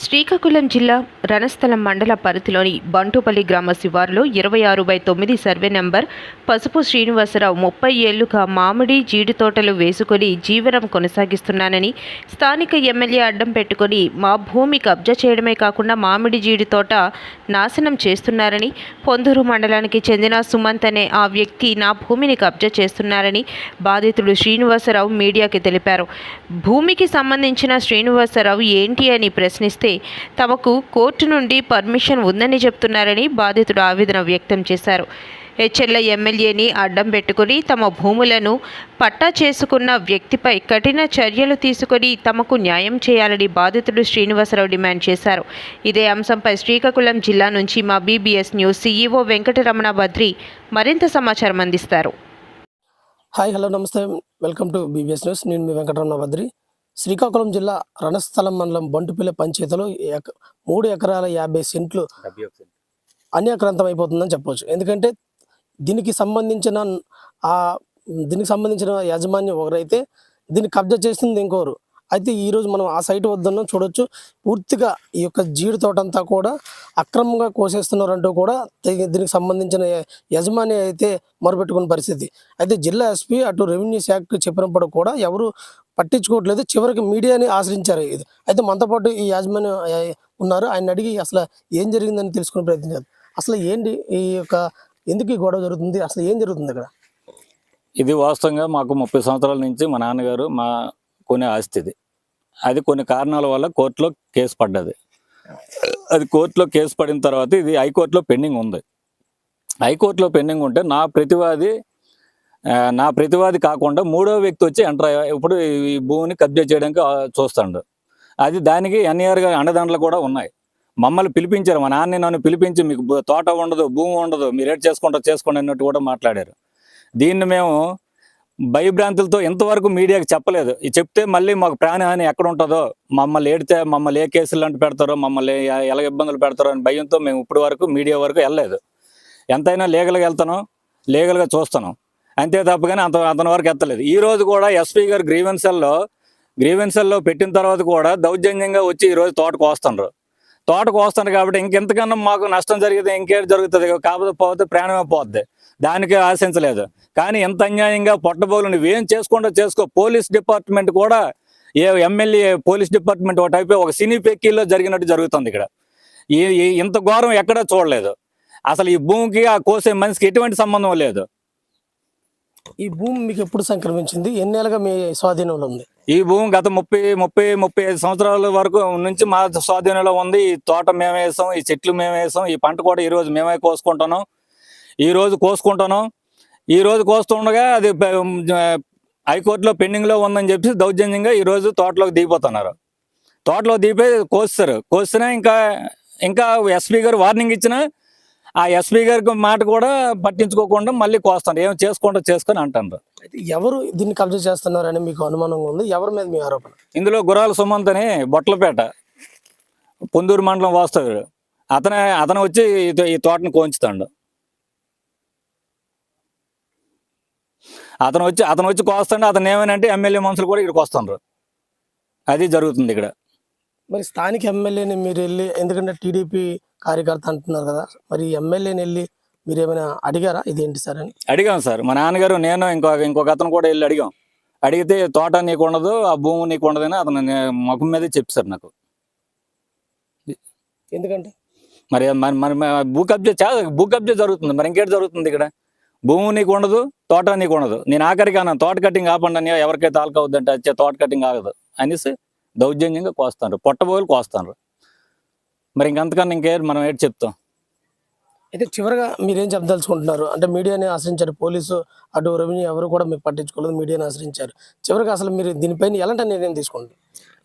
శ్రీకాకుళం జిల్లా రణస్థలం మండల పరిధిలోని బంటుపల్లి గ్రామ శివారులో ఇరవై ఆరు బై తొమ్మిది సర్వే నెంబర్ పసుపు శ్రీనివాసరావు ముప్పై ఏళ్ళుగా మామిడి జీడి తోటలు వేసుకొని జీవనం కొనసాగిస్తున్నానని స్థానిక ఎమ్మెల్యే అడ్డం పెట్టుకొని మా భూమి కబ్జా చేయడమే కాకుండా మామిడి జీడి తోట నాశనం చేస్తున్నారని పొందూరు మండలానికి చెందిన సుమంత్ అనే ఆ వ్యక్తి నా భూమిని కబ్జా చేస్తున్నారని బాధితుడు శ్రీనివాసరావు మీడియాకి తెలిపారు. భూమికి సంబంధించిన శ్రీనివాసరావు ఏంటి అని ప్రశ్నిస్తే తమకు కోర్టు నుండి పర్మిషన్ ఉందని చెప్తున్నారని బాధితుడు ఆవేదన వ్యక్తం చేశారు. హెచ్ఎల్ల ఎమ్మెల్యేని అడ్డం పెట్టుకుని తమ భూములను పట్టా చేసుకున్న వ్యక్తిపై కఠిన చర్యలు తీసుకొని తమకు న్యాయం చేయాలని బాధితుడు శ్రీనివాసరావు డిమాండ్ చేశారు. ఇదే అంశంపై శ్రీకాకుళం జిల్లా నుంచి మా BBS news CEO Venkataramana Badri మరింత సమాచారం అందిస్తారు. హాయ్ హలో నమస్తే. వెల్కమ్ టు బీబీఎస్ న్యూస్ నేను మీ వెంకటరమణ బద్రి. శ్రీకాకుళం జిల్లా రణస్థలం మండలం బంటుపల్లి పంచాయతీలో మూడు ఎకరాల యాభై సెంట్లు అన్యాక్రాంతం అయిపోతుందని చెప్పవచ్చు ఎందుకంటే దీనికి సంబంధించిన ఆ దీనికి సంబంధించిన యాజమాన్యం ఒకరైతే దీన్ని కబ్జా చేస్తుంది ఇంకోరు. అయితే ఈరోజు మనం ఆ సైట్ వద్దన్న చూడొచ్చు. పూర్తిగా ఈ యొక్క జీడి తోట అంతా కూడా అక్రమంగా కోసేస్తున్నారంటూ కూడా దీనికి సంబంధించిన యజమాని అయితే మొరపెట్టుకున్న పరిస్థితి. అయితే జిల్లా ఎస్పీ అటు రెవెన్యూ శాఖ చెప్పినప్పుడు కూడా ఎవరు పట్టించుకోవట్లేదు. చివరికి మీడియాని ఆశ్రయించారు. ఇది అయితే మనతో పాటు ఈ యాజమాన్యం ఉన్నారు. ఆయన అడిగి అసలు ఏం జరిగిందని తెలుసుకునే ప్రయత్నించారు అసలు ఏంటి ఈ యొక్క ఎందుకు ఈ గొడవ జరుగుతుంది? అసలు ఏం జరుగుతుంది ఇక్కడ? ఇది వాస్తవంగా మాకు ముప్పై సంవత్సరాల నుంచి మా నాన్నగారు మా కొనే ఆస్తి ఇది. అది కొన్ని కారణాల వల్ల కోర్టులో కేసు పడ్డది. అది కోర్టులో కేసు పడిన తర్వాత ఇది హైకోర్టులో పెండింగ్ ఉంది. హైకోర్టులో పెండింగ్ ఉంటే నా ప్రతివాది నా ప్రతివాది కాకుండా మూడో వ్యక్తి వచ్చి ఎంటర్ ఇప్పుడు ఈ భూమిని కబ్జా చేయడానికి చూస్తాడు. అది దానికి ఎన్ఆర్ గారి అండదండలు కూడా ఉన్నాయి. మమ్మల్ని పిలిపించారు. మా నాన్న నన్ను పిలిపించి మీకు తోట ఉండదు భూమి ఉండదు మీరు ఏడు చేసుకుంటారు చేసుకోండి అన్నట్టు కూడా మాట్లాడారు. దీన్ని మేము భయభ్రాంతులతో ఇంతవరకు మీడియాకి చెప్పలేదు. ఇది చెప్తే మళ్ళీ మాకు ప్రాణహాని ఎక్కడ ఉంటుందో మమ్మల్ని ఏడితే మమ్మల్ని ఏ కేసులు అంటే పెడతారో మమ్మల్ని ఎలా ఇబ్బందులు పెడతారో అని భయంతో మేము ఇప్పటి వరకు మీడియా వరకు వెళ్ళలేదు. ఎంతైనా లీగల్గా వెళ్తాను లీగల్గా చూస్తాను అంతే తప్ప కానీ అంత అంతన వరకు ఎత్తలేదు. ఈ రోజు కూడా ఎస్పీ గారు గ్రీవెన్సల్లో గ్రీవెన్సల్లో పెట్టిన తర్వాత కూడా దౌర్జన్యంగా వచ్చి ఈ రోజు తోటకు వస్తున్నారు తోటకు వస్తాను కాబట్టి ఇంకెంతకన్నా మాకు నష్టం జరిగితే ఇంకేం జరుగుతుంది? కాకపోతే పోతే ప్రాణమే పోద్ది. దానికి ఆశించలేదు. కానీ ఎంత అన్యాయంగా పొట్టబోలు నువ్వేం చేసుకుంటూ చేసుకో. పోలీస్ డిపార్ట్మెంట్ కూడా ఏ ఎమ్మెల్యే పోలీస్ డిపార్ట్మెంట్ ఒకటి అయిపోయి ఒక సినీ పెక్కీలో జరిగినట్టు జరుగుతుంది ఇక్కడ. ఈ- ఇంత ఘోరం ఎక్కడా చూడలేదు. అసలు ఈ భూమికి ఆ కోసే మనిషికి ఎటువంటి సంబంధం లేదు. ఈ భూమి మీకు ఎప్పుడు సంక్రమించింది? ఎన్నేళ్ళగా మీ స్వాధీనంలో ఉంది? ఈ భూమి గత ముప్పై ముప్పై ముప్పై ఐదు సంవత్సరాల వరకు నుంచి మా స్వాధీనంలో ఉంది. ఈ తోట మేమే వేసాం ఈ చెట్లు మేమే వేసాం ఈ పంట కూడా ఈ రోజు మేమే కోసుకుంటున్నాం. ఈ రోజు కోసుకుంటున్నాం. ఈ రోజు కోస్తుండగా అది హైకోర్టులో పెండింగ్లో ఉందని చెప్పి దౌర్జన్యంగా ఈ రోజు తోటలోకి దిగిపోతున్నారు. తోటలో దిగిపోయి కోస్తారు. కోసినా ఇంకా ఇంకా ఎస్పీ గారు వార్నింగ్ ఇచ్చినా ఆ ఎస్పీ గారికి మాట కూడా పట్టించుకోకుండా మళ్ళీ కోస్తారు ఏం చేసుకుంటా చేసుకొని అంటారు అయితే ఎవరు దీన్ని కబ్జా చేస్తున్నారని మీకు అనుమానంగా ఉంది? ఎవరి మీద మీ ఆరోపణ? ఇందులో గురాల సుమంత్ అని బొట్లపేట పొందూరు మండలం వాస్తవుడు అతనే అతను వచ్చి ఈ తోటను కోంచుతాడు అతను వచ్చి అతను వచ్చి కోస్తాడు. అతను ఏమనంటే ఎమ్మెల్యే మనుషులు కూడా ఇక్కడికి వస్తుండ్రు. అది జరుగుతుంది ఇక్కడ. మరి స్థానిక ఎమ్మెల్యేని మీరు వెళ్ళి ఎందుకంటే టీడీపీ కార్యకర్త అంటున్నారు కదా మరి ఎమ్మెల్యేని వెళ్ళి మీరు ఏమైనా అడిగారా? ఇదేంటి సార్ అని. అడిగాం సార్. మా నాన్నగారు నేను ఇంకొక ఇంకొక అతను కూడా వెళ్ళి అడిగాం. అడిగితే తోట నీకు ఉండదు ఆ భూమి నీకు ఉండదని అతను ముఖం మీదే చెప్పారు నాకు. ఎందుకంటే? మరి మరి మరి మరి భూ కబ్జా చాలా భూ కబ్జా జరుగుతుంది. మరి ఇంకేటి జరుగుతుంది ఇక్కడ? భూమి నీకు ఉండదు తోట నీకు ఉండదు. నేను ఆఖరికి అన్నాను తోట కటింగ్ ఆపండి అని ఎవరికైతే ఆల్కవుద్దంటే వచ్చే తోట కటింగ్ ఆగదు అనేసి దౌర్జన్యంగా కోస్తాను పొట్టబోలు కోస్తాను మరి ఇంకంతకన్నా ఇంకే మనం ఏంటి చెప్తాం? అయితే చివరగా మీరేం చెప్పదలుచుకుంటున్నారు? అంటే మీడియాని ఆశ్రయించారు పోలీసు అటు రెవెన్యూ ఎవరు కూడా మీకు పట్టించుకోలేదు మీడియాని ఆశ్రయించారు. చివరిగా అసలు మీరు దీనిపైన ఎలాంటి నిర్ణయం తీసుకుంటారు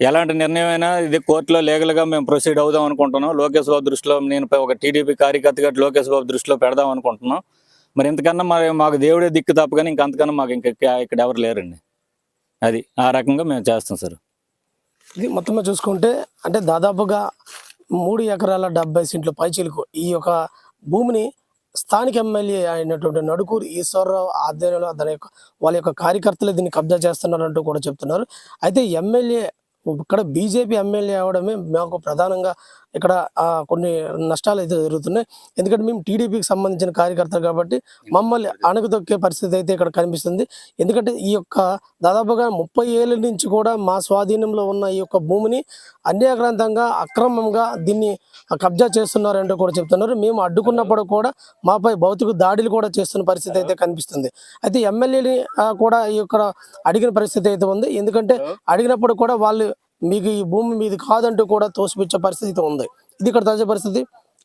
ఎలాంటి నిర్ణయం అయినా ఇది కోర్టులో లీగల్గా మేము ప్రొసీడ్ అవుదాం అనుకుంటున్నాం. లోకేష్ బాబు దృష్టిలో నేను ఒక టీడీపీ కార్యకర్తగా లోకేష్ బాబు దృష్టిలో పెడదాం అనుకుంటున్నాం. మరి ఇంతకన్నా మరి మాకు దేవుడే దిక్కు తప్ప కానీ ఇంకంతకన్నా మాకు ఇంకా ఇక్కడ ఎవరు లేరండి. అది ఆ రకంగా మేము చేస్తాం సార్. ఇది మొత్తంగా చూసుకుంటే అంటే దాదాపుగా మూడు ఎకరాల డెబ్బై సెంట్ల పైచిలుకు ఈ యొక్క భూమిని స్థానిక ఎమ్మెల్యే అయినటువంటి నడుకూరు ఈశ్వరరావు ఆధ్వర్యంలో దాని యొక్క వాళ్ళ యొక్క కార్యకర్తలు దీన్ని కబ్జా చేస్తున్నారంటూ కూడా చెప్తున్నారు. అయితే ఎమ్మెల్యే ఇక్కడ బీజేపీ ఎమ్మెల్యే అవడమే మాకు ప్రధానంగా ఇక్కడ కొన్ని నష్టాలు అయితే జరుగుతున్నాయి. ఎందుకంటే మేము టీడీపీకి సంబంధించిన కార్యకర్తలు కాబట్టి మమ్మల్ని అణుగుతొక్కే పరిస్థితి అయితే ఇక్కడ కనిపిస్తుంది. ఎందుకంటే ఈ యొక్క దాదాపుగా ముప్పై ఏళ్ళ నుంచి కూడా మా స్వాధీనంలో ఉన్న ఈ యొక్క భూమిని అన్యాక్రాంతంగా అక్రమంగా దీన్ని కబ్జా చేస్తున్నారంటూ కూడా చెప్తున్నారు. మేము అడ్డుకున్నప్పుడు కూడా మాపై భౌతిక దాడులు కూడా చేస్తున్న పరిస్థితి అయితే కనిపిస్తుంది. అయితే ఎమ్మెల్యేని కూడా ఈ యొక్క అడిగిన పరిస్థితి అయితే ఉంది. ఎందుకంటే అడిగినప్పుడు కూడా వాళ్ళు మీకు ఈ భూమి మీది కాదంటూ కూడా తోసిపుచ్చే పరిస్థితి ఉంది. ఇది ఇక్కడ తాజా పరిస్థితి.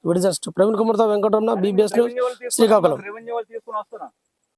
విడి జస్ట్ ప్రవీణ్ కుమార్తో వెంకటరమణ బీబీఎస్ న్యూస్ శ్రీకాకుళం.